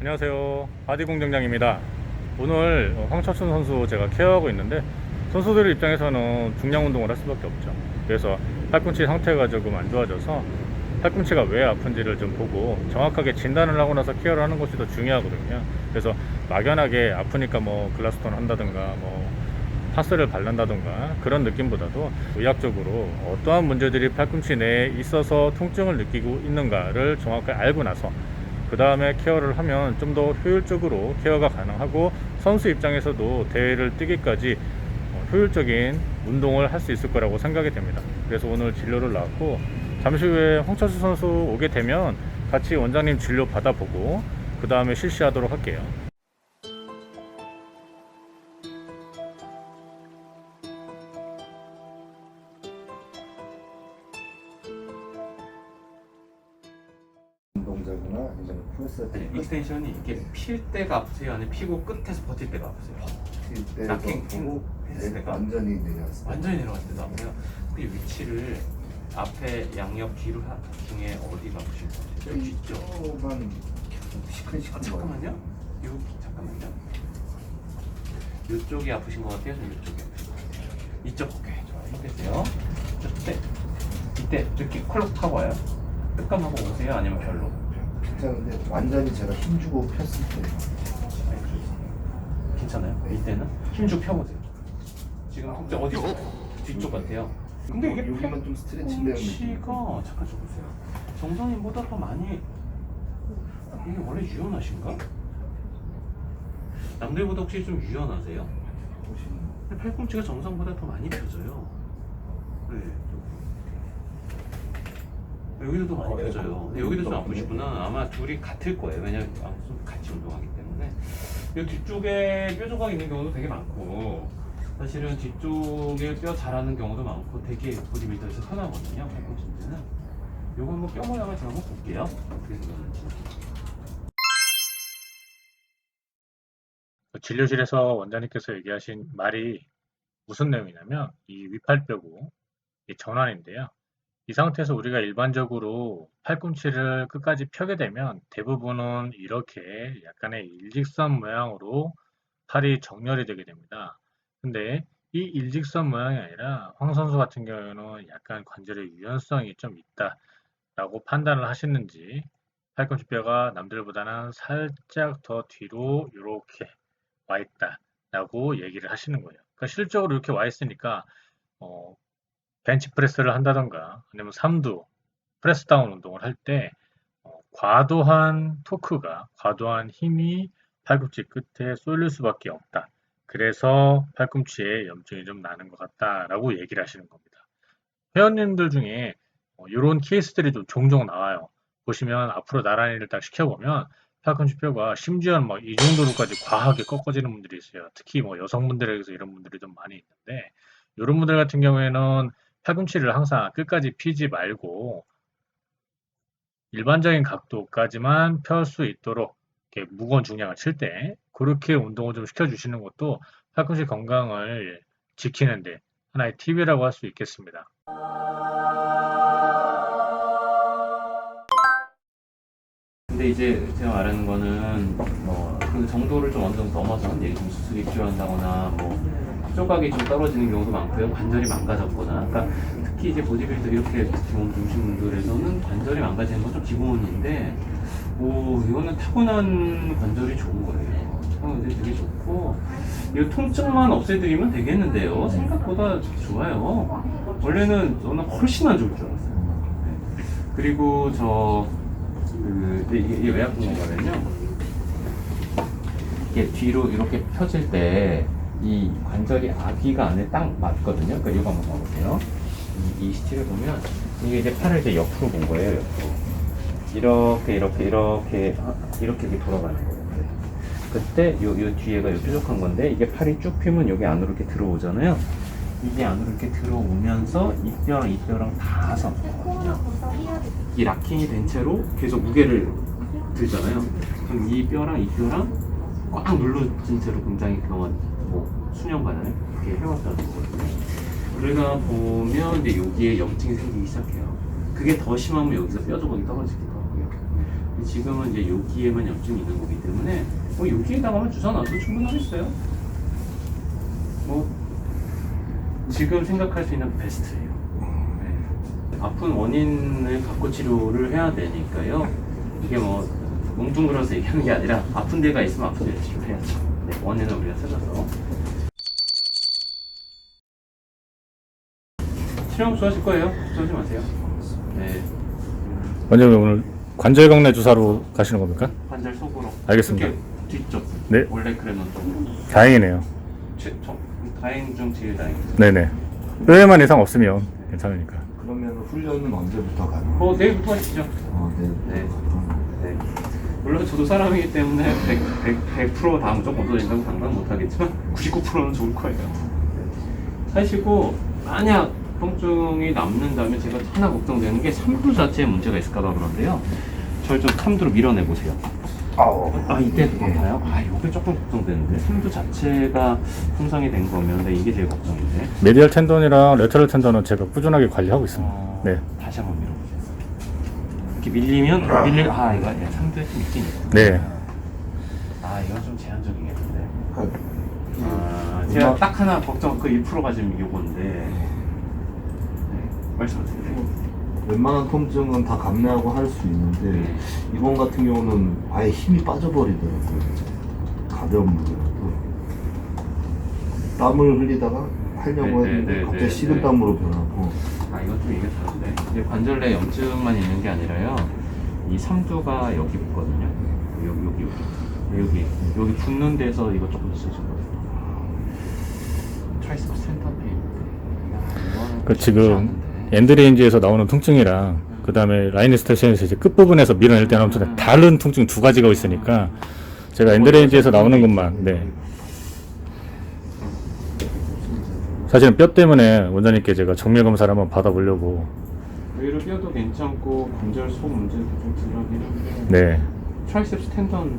안녕하세요. 바디 공장장입니다. 오늘 어, 황철순 선수 제가 케어하고 있는데 선수들 입장에서는 중량 운동을 할 수밖에 없죠. 그래서 팔꿈치 상태가 조금 안 좋아져서 팔꿈치가 왜 아픈지를 좀 보고 정확하게 진단을 하고 나서 케어를 하는 것이 더 중요하거든요. 그래서 막연하게 아프니까 뭐 글라스톤 한다든가 뭐 파스를 바른다든가 그런 느낌보다도 의학적으로 어떠한 문제들이 팔꿈치 내에 있어서 통증을 느끼고 있는가를 정확하게 알고 나서 그 다음에 케어를 하면 좀 더 효율적으로 케어가 가능하고 선수 입장에서도 대회를 뛰기까지 어, 효율적인 운동을 할 수 있을 거라고 생각이 됩니다. 그래서 오늘 진료를 나왔고 잠시 후에 홍철수 선수 오게 되면 같이 원장님 진료 받아보고 그 다음에 실시하도록 할게요. 운동자구나 이제 아니, 익스텐션이 이렇게 필 때가 아프세요? 아니면 피고 끝에서 버틸 때가 아프세요? 필때 락킹 보고 했을 때가 완전히 내려왔어. 완전히 내려갈 때도 아프세요? 그 위치를 앞에 양옆 뒤로 하, 중에 어디가 아프신 것 같아요? 여기 뒤쪽 조금만 시큰시큰 아, 잠깐만요 요, 잠깐만요 이쪽이 아프신 것 같아요? 좀 이쪽이 아프신 것 같아요? 이쪽 오케이 좋아요 힘내세요 이때 이때 느낌 콜록 하고 와요? 뜨끔하고 오세요? 아니면 별로? 괜찮은데 완전히 제가 힘주고 폈을 때 괜찮아요? 이때는 힘좀 펴보세요. 지금 혹시 어디 뒤쪽 같아요? 근데 이게 여기만 좀 스트레칭 되는. 팔꿈치가 잠깐 줘보세요. 정상인보다 더 많이 이게 원래 유연하신가? 남들보다 혹시 좀 유연하세요? 근데 팔꿈치가 정상보다 더 많이 펴져요. 네. 여기도 더 많이 어, 네. 펴져요. 근데 여기도 좀 아프시구나. 아마 둘이 같을 거예요. 왜냐면 아무튼 같이 운동하기 때문에. 이 뒤쪽에 뼈 조각 있는 경우도 되게 많고, 사실은 뒤쪽에 뼈 자라는 경우도 많고, 되게 보디빌더에서 흔하거든요. 팔꿈치 문제는. 요거 한번 뼈 모양을 제가 한번 볼게요. 어떻게 생겼는지. 진료실에서 원장님께서 얘기하신 말이 무슨 내용이냐면 이 위팔뼈고 이 전환인데요. 이 상태에서 우리가 일반적으로 팔꿈치를 끝까지 펴게 되면 대부분은 이렇게 약간의 일직선 모양으로 팔이 정렬이 되게 됩니다. 근데 이 일직선 모양이 아니라 황 선수 같은 경우에는 약간 관절의 유연성이 좀 있다 라고 판단을 하시는지 팔꿈치 뼈가 남들보다는 살짝 더 뒤로 이렇게 와 있다 라고 얘기를 하시는 거예요. 그러니까 실적으로 이렇게 와 있으니까 어, 벤치프레스를 한다던가 아니면 삼두 프레스 다운 운동을 할때 어, 과도한 토크가 과도한 힘이 팔꿈치 끝에 쏠릴 수밖에 없다. 그래서 팔꿈치에 염증이 좀 나는 것 같다라고 얘기를 하시는 겁니다. 회원님들 중에 이런 케이스들이 좀 종종 나와요. 보시면 앞으로 나란히를 딱 시켜보면 팔꿈치 뼈가 심지어는 막이 정도로까지 과하게 꺾어지는 분들이 있어요. 특히 뭐 여성분들에게서 이런 분들이 좀 많이 있는데 이런 분들 같은 경우에는 팔꿈치를 항상 끝까지 피지 말고 일반적인 각도까지만 펼 수 있도록 무거운 중량을 칠 때 그렇게 운동을 좀 시켜주시는 것도 팔꿈치 건강을 지키는데 하나의 팁이라고 할 수 있겠습니다. 근데 이제 제가 말하는 거는 뭐 그 정도를 좀 어느 정도 넘어선 예를 들면 수술이 필요한다거나 뭐 조각이 좀 떨어지는 경우도 많고요. 관절이 망가졌거나. 그러니까 특히 이제 보디빌더 이렇게 몸 중심 분들에서는 관절이 망가지는 건 좀 기본인데 오 이거는 타고난 관절이 좋은 거예요. 타고난 되게 좋고 이 통증만 없애드리면 되겠는데요. 생각보다 좋아요. 원래는 저는 훨씬 안 좋을 줄 알았어요. 네. 그리고 저 그, 이게, 이게 왜 아픈 건가면요. 이게 뒤로 이렇게 펴질 때 이 관절이 아귀가 안에 딱 맞거든요. 그러니까 이거 한번 봐보세요. 이, 이 시티를 보면 이게 이제 팔을 이제 옆으로 본 거예요. 옆으로. 이렇게 이렇게 이렇게 아, 이렇게 이렇게 돌아가는 거예요. 그때 요, 요 뒤에가 요 뾰족한 건데 이게 팔이 쭉 펴면 여기 안으로 이렇게 들어오잖아요. 이게 안으로 이렇게 들어오면서 이 뼈랑 이 뼈랑 다 섞거든요. 이 락킹이 된 채로 계속 무게를 들잖아요. 그럼 이 뼈랑 이 뼈랑 꽉 눌러진 채로 굉장히 그동안 뭐 수년간을 이렇게 해왔다는 거거든요. 그러다 보면 이제 여기에 염증이 생기기 시작해요. 그게 더 심하면 여기서 뼈 조각이 떨어지기도 하고요. 지금은 이제 여기에만 염증이 있는 거기 때문에 뭐 여기에다가만 주사 놔도 충분하겠어요. 뭐 지금 생각할 수 있는 베스트예요. 네. 아픈 원인을 갖고 치료를 해야 되니까요. 이게 뭐 뭉뚱그려서 얘기하는 게 아니라 아픈 데가 있으면 아픈 데를 치료해야죠. 네, 원인을 우리가 찾아서. 치료 좋아하실 거예요. 걱정하지 마세요. 네. 원장님 오늘 관절경내 주사로 가시는 겁니까? 관절 속으로. 알겠습니다. 이렇게 뒤쪽. 네. 원래 그래놓은 쪽으로. 다행이네요. 제, 저, 다행 중 제일 다행이죠. 네네. 뼈에만 이상 없으면 괜찮으니까. 그러면 훈련은 언제부터 가나? 뭐 내일부터 하시죠. 어, 네. 네. 네. 물론 저도 사람이기 때문에 100, 100, 100%다 무조건 없어진다고 장담 못하겠지만 99%는 좋을 거예요. 네. 하시고 만약 통증이 남는다면 제가 하나 걱정되는 게 삼두 자체에 문제가 있을까 봐 그런데요. 저를 좀 삼두로 밀어내 보세요. 아우. 아 이때 그런가요? 아 이게 조금 걱정되는데 삼두 자체가 손상이 된 거면 근데 이게 제일 걱정인데. 메디얼 텐던이랑 레터럴 텐던은 제가 꾸준하게 관리하고 있습니다. 어, 네. 다시 한번 밀어보세요. 이렇게 밀리면 밀리 아 이거 예, 삼두에 좀 있긴 있고. 네. 아 이건 좀 제한적이겠는데. 그, 아, 음, 제가 딱 하나 걱정 그 1%가 지금 요건데. 네. 말씀하세요. 웬만한 통증은 다 감내하고 할 수 있는데 네. 이번 같은 경우는 아예 힘이 빠져버리더라고요. 가벼운 무게라도 땀을 흘리다가 하려고 네, 네, 했는데 네, 갑자기 네, 식은 네. 땀으로 변하고 아 이건 좀 이게 다른데. 이제 관절 내 염증만 있는 게 아니라요. 이 삼두가 여기 붙거든요. 여기 여기 여기 여기 여기 붙는 데서 이거 조금 있으신 거예요. 트라이스프 센터 페인. 그 지금 엔드레인지에서 나오는 통증이랑 그 다음에 라인 스테이션에서 이제 끝부분에서 밀어낼 때는 엄청 다른 통증 두 가지가 있으니까 제가 엔드레인지에서 나오는 것만 네. 사실은 뼈 때문에 원장님께 제가 정밀 검사를 한번 받아보려고 의외로 뼈도 괜찮고 관절 속 문제도 좀 덜하긴 한데. 네 트라이셉스 텐던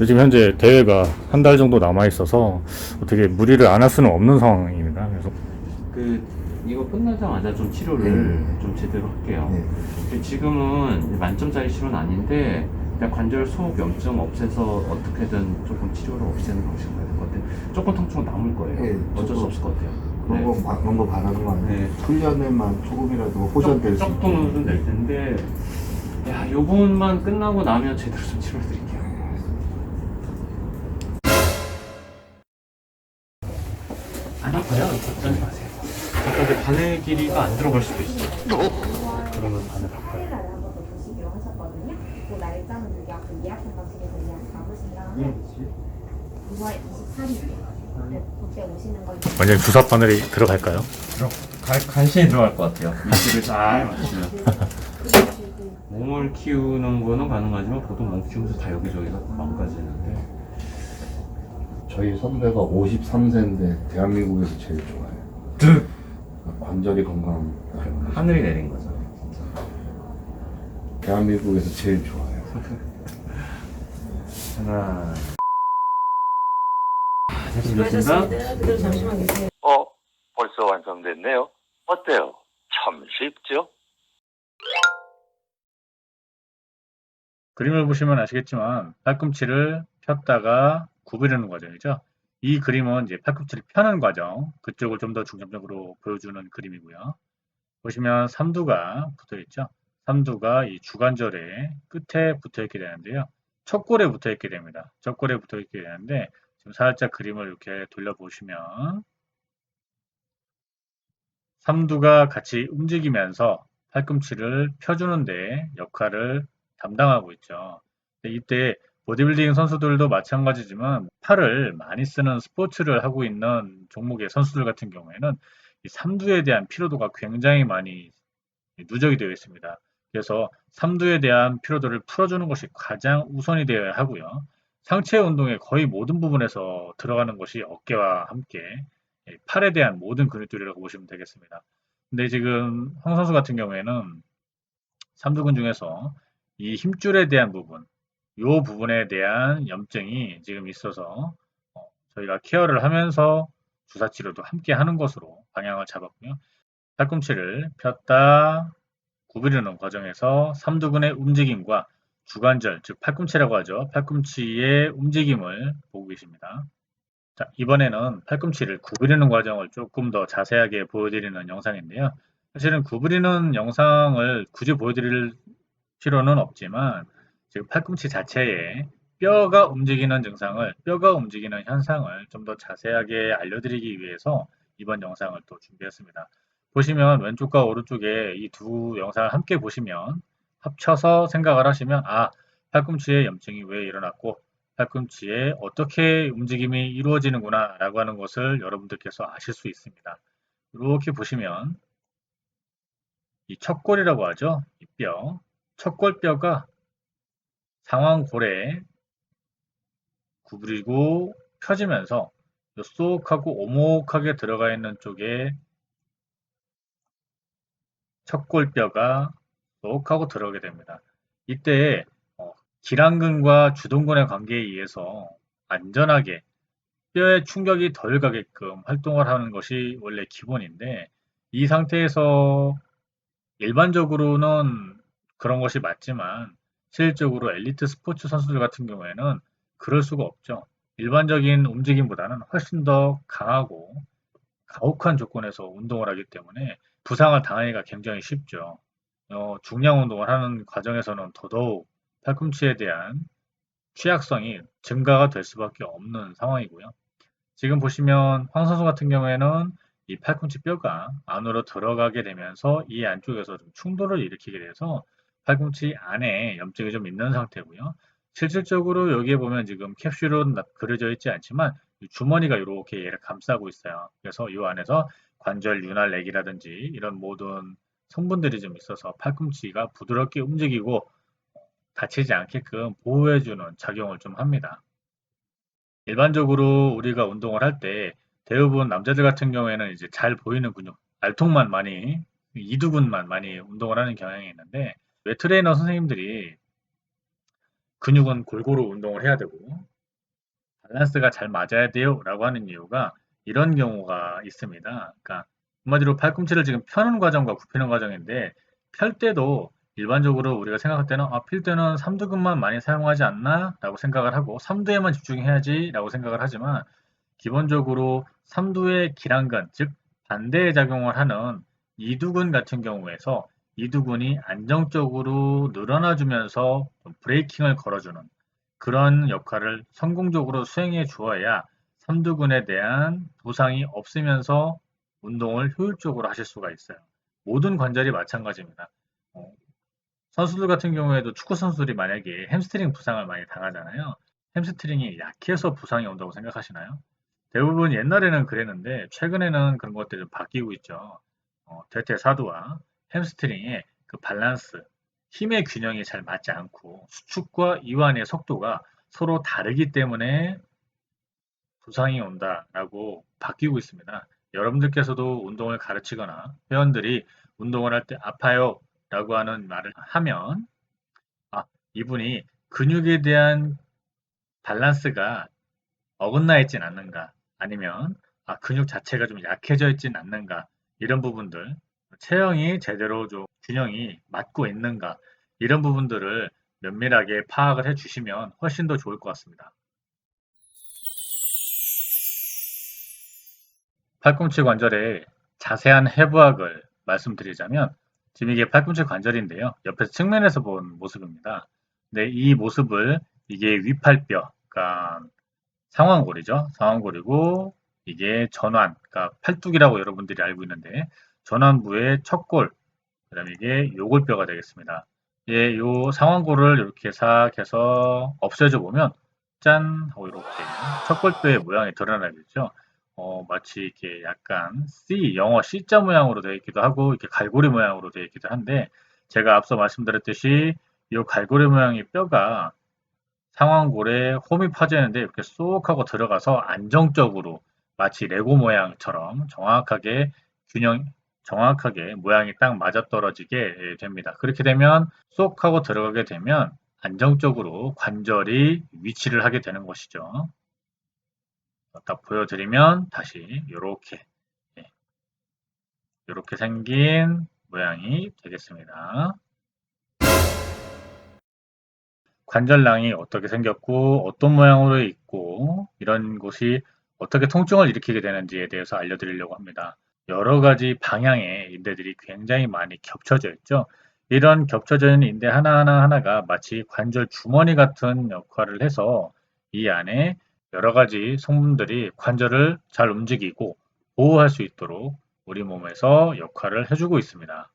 요즘 현재 대회가 한 달 정도 남아 있어서 어떻게 무리를 안 할 수는 없는 상황입니다. 그래서 그 이거 끝나자마자 좀 치료를 네. 좀 제대로 할게요. 네. 근데 지금은 만점짜리 치료는 아닌데 그냥 관절 속 염증 없애서 어떻게든 조금 치료를 없애는 방식으로 해야 될 것 같아요. 조금 통증은 남을 거예요. 네, 어쩔 수 저도 없을 것 같아요. 그런 거 바- 그런 거 바라는 거 아니에요? 네. 훈련에만 조금이라도 호전될 수 있게 조금은 될 텐데 야 요번만 끝나고 나면 제대로 좀 치료해 드릴게요. 안 아파요. 걱정하지 마세요. 그 바늘 길이가 안 들어갈 수도 있어요. 그러면 바늘 바꿔요. 토요일 날에 한번 더 보시기로 하셨거든요. 그 날짜는 여기 앞에 예약한 방식에서 예약 잡으신 다음에 9월 23일이에요. 그때 오시는 걸 완전히 주사 바늘이 들어갈까요? 간신히 들어갈 것 같아요. 위치를 잘 맞추면. 몸을 키우는 거는 가능하지만 보통 몸 키우면서 다 여기저기가 망가지는데 저희 선배가 53세인데 대한민국에서 제일 좋아요. 관절이 건강. 하늘이 내린 거죠. 대한민국에서 제일 좋아요. 하나. 아, 잘. 그대로 잠시만 계세요. 어, 벌써 완성됐네요. 어때요? 참 쉽죠? 그림을 보시면 아시겠지만 팔꿈치를 폈다가 구부리는 과정이죠. 이 그림은 이제 팔꿈치를 펴는 과정, 그쪽을 좀 더 중점적으로 보여주는 그림이고요. 보시면 삼두가 붙어 있죠. 삼두가 이 주관절의 끝에 붙어 있게 되는데요. 척골에 붙어 있게 됩니다. 척골에 붙어 있게 되는데 지금 살짝 그림을 이렇게 돌려보시면 삼두가 같이 움직이면서 팔꿈치를 펴주는데 역할을 담당하고 있죠. 이때 보디빌딩 선수들도 마찬가지지만 팔을 많이 쓰는 스포츠를 하고 있는 종목의 선수들 같은 경우에는 이 삼두에 대한 피로도가 굉장히 많이 누적이 되어 있습니다. 그래서 삼두에 대한 피로도를 풀어주는 것이 가장 우선이 되어야 하고요. 상체 운동의 거의 모든 부분에서 들어가는 것이 어깨와 함께 이 팔에 대한 모든 근육들이라고 보시면 되겠습니다. 근데 지금 황 선수 같은 경우에는 삼두근 중에서 이 힘줄에 대한 부분, 이 부분에 대한 염증이 지금 있어서 어, 저희가 케어를 하면서 주사 치료도 함께 하는 것으로 방향을 잡았고요. 팔꿈치를 폈다 구부리는 과정에서 삼두근의 움직임과 주관절, 즉 팔꿈치라고 하죠. 팔꿈치의 움직임을 보고 계십니다. 자, 이번에는 팔꿈치를 구부리는 과정을 조금 더 자세하게 보여드리는 영상인데요. 사실은 구부리는 영상을 굳이 보여드릴 필요는 없지만 지금 팔꿈치 자체에 뼈가 움직이는 증상을, 뼈가 움직이는 현상을 좀 더 자세하게 알려드리기 위해서 이번 영상을 또 준비했습니다. 보시면 왼쪽과 오른쪽에 이 두 영상을 함께 보시면 합쳐서 생각을 하시면 아, 팔꿈치에 염증이 왜 일어났고 팔꿈치에 어떻게 움직임이 이루어지는구나 라고 하는 것을 여러분들께서 아실 수 있습니다. 이렇게 보시면 이 척골이라고 하죠. 이 뼈. 척골뼈가 상완골에 구부리고 펴지면서 쏙하고 오목하게 들어가 있는 쪽에 척골뼈가 쏙하고 들어오게 됩니다. 이때 어, 기랑근과 주동근의 관계에 의해서 안전하게 뼈에 충격이 덜 가게끔 활동을 하는 것이 원래 기본인데 이 상태에서 일반적으로는 그런 것이 맞지만 실질적으로 엘리트 스포츠 선수들 같은 경우에는 그럴 수가 없죠. 일반적인 움직임보다는 훨씬 더 강하고 가혹한 조건에서 운동을 하기 때문에 부상을 당하기가 굉장히 쉽죠. 어, 중량 운동을 하는 과정에서는 더더욱 팔꿈치에 대한 취약성이 증가가 될 수밖에 없는 상황이고요. 지금 보시면 황 선수 같은 경우에는 이 팔꿈치 뼈가 안으로 들어가게 되면서 이 안쪽에서 좀 충돌을 일으키게 돼서 팔꿈치 안에 염증이 좀 있는 상태고요. 실질적으로 여기에 보면 지금 캡슐은 나- 그려져 있지 않지만 이 주머니가 이렇게 얘를 감싸고 있어요. 그래서 이 안에서 관절 윤활렉이라든지 이런 모든 성분들이 좀 있어서 팔꿈치가 부드럽게 움직이고 다치지 않게끔 보호해주는 작용을 좀 합니다. 일반적으로 우리가 운동을 할 때 대부분 남자들 같은 경우에는 이제 잘 보이는 근육, 알통만 많이, 이두근만 많이 운동을 하는 경향이 있는데 왜 트레이너 선생님들이 근육은 골고루 운동을 해야 되고 밸런스가 잘 맞아야 돼요 라고 하는 이유가 이런 경우가 있습니다. 그러니까 한마디로 팔꿈치를 지금 펴는 과정과 굽히는 과정인데 펼 때도 일반적으로 우리가 생각할 때는 아, 필 때는 삼두근만 많이 사용하지 않나? 라고 생각을 하고 삼두에만 집중해야지 라고 생각을 하지만 기본적으로 삼두의 기랑근, 즉 반대의 작용을 하는 이두근 같은 경우에서 이두근이 안정적으로 늘어나주면서 좀 브레이킹을 걸어주는 그런 역할을 성공적으로 수행해 주어야 삼두근에 대한 부상이 없으면서 운동을 효율적으로 하실 수가 있어요. 모든 관절이 마찬가지입니다. 어, 선수들 같은 경우에도 축구 선수들이 만약에 햄스트링 부상을 많이 당하잖아요. 햄스트링이 약해서 부상이 온다고 생각하시나요? 대부분 옛날에는 그랬는데 최근에는 그런 것들이 좀 바뀌고 있죠. 어, 대퇴사두와 햄스트링의 그 밸런스, 힘의 균형이 잘 맞지 않고 수축과 이완의 속도가 서로 다르기 때문에 부상이 온다라고 바뀌고 있습니다. 여러분들께서도 운동을 가르치거나 회원들이 운동을 할 때 아파요 라고 하는 말을 하면 아, 이분이 근육에 대한 밸런스가 어긋나 있진 않는가 아니면 아, 근육 자체가 좀 약해져 있진 않는가 이런 부분들 체형이 제대로 좀 균형이 맞고 있는가 이런 부분들을 면밀하게 파악을 해 주시면 훨씬 더 좋을 것 같습니다. 팔꿈치 관절의 자세한 해부학을 말씀드리자면 지금 이게 팔꿈치 관절인데요. 옆에서 측면에서 본 모습입니다. 근데 이 모습을 이게 위팔뼈, 그러니까 상완골이죠. 상완골이고 이게 전완, 그러니까 팔뚝이라고 여러분들이 알고 있는데 전완부의 척골, 그 다음에 이게 요골뼈가 되겠습니다. 예, 요 상완골을 이렇게 싹 해서 없애줘 보면 짠 하고 이렇게 척골뼈의 모양이 드러나겠죠. 어, 마치 이렇게 약간 C, 영어 C자 모양으로 되어 있기도 하고 이렇게 갈고리 모양으로 되어 있기도 한데 제가 앞서 말씀드렸듯이 이 갈고리 모양의 뼈가 상완골에 홈이 파져 있는데 이렇게 쏙 하고 들어가서 안정적으로 마치 레고 모양처럼 정확하게 균형 정확하게 모양이 딱 맞아떨어지게 됩니다. 그렇게 되면 쏙 하고 들어가게 되면 안정적으로 관절이 위치를 하게 되는 것이죠. 딱 보여드리면 다시 이렇게 이렇게 생긴 모양이 되겠습니다. 관절낭이 어떻게 생겼고 어떤 모양으로 있고 이런 곳이 어떻게 통증을 일으키게 되는지에 대해서 알려드리려고 합니다. 여러 가지 방향의 인대들이 굉장히 많이 겹쳐져 있죠. 이런 겹쳐져 있는 인대 하나하나 하나가 마치 관절 주머니 같은 역할을 해서 이 안에 여러 가지 성분들이 관절을 잘 움직이고 보호할 수 있도록 우리 몸에서 역할을 해주고 있습니다.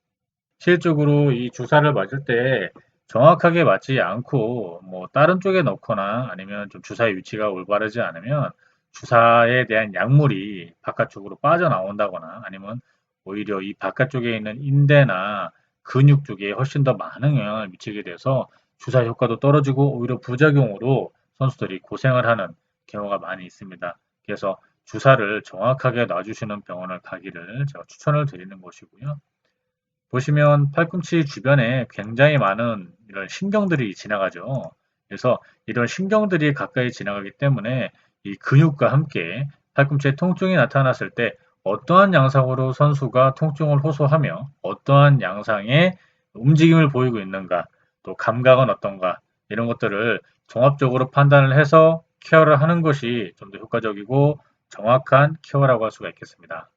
실질적으로 이 주사를 맞을 때 정확하게 맞지 않고 뭐 다른 쪽에 넣거나 아니면 좀 주사의 위치가 올바르지 않으면 주사에 대한 약물이 바깥쪽으로 빠져나온다거나 아니면 오히려 이 바깥쪽에 있는 인대나 근육 쪽에 훨씬 더 많은 영향을 미치게 돼서 주사 효과도 떨어지고 오히려 부작용으로 선수들이 고생을 하는 경우가 많이 있습니다. 그래서 주사를 정확하게 놔주시는 병원을 가기를 제가 추천을 드리는 것이고요. 보시면 팔꿈치 주변에 굉장히 많은 이런 신경들이 지나가죠. 그래서 이런 신경들이 가까이 지나가기 때문에 이 근육과 함께 팔꿈치에 통증이 나타났을 때 어떠한 양상으로 선수가 통증을 호소하며 어떠한 양상의 움직임을 보이고 있는가, 또 감각은 어떤가, 이런 것들을 종합적으로 판단을 해서 케어를 하는 것이 좀 더 효과적이고 정확한 케어라고 할 수가 있겠습니다.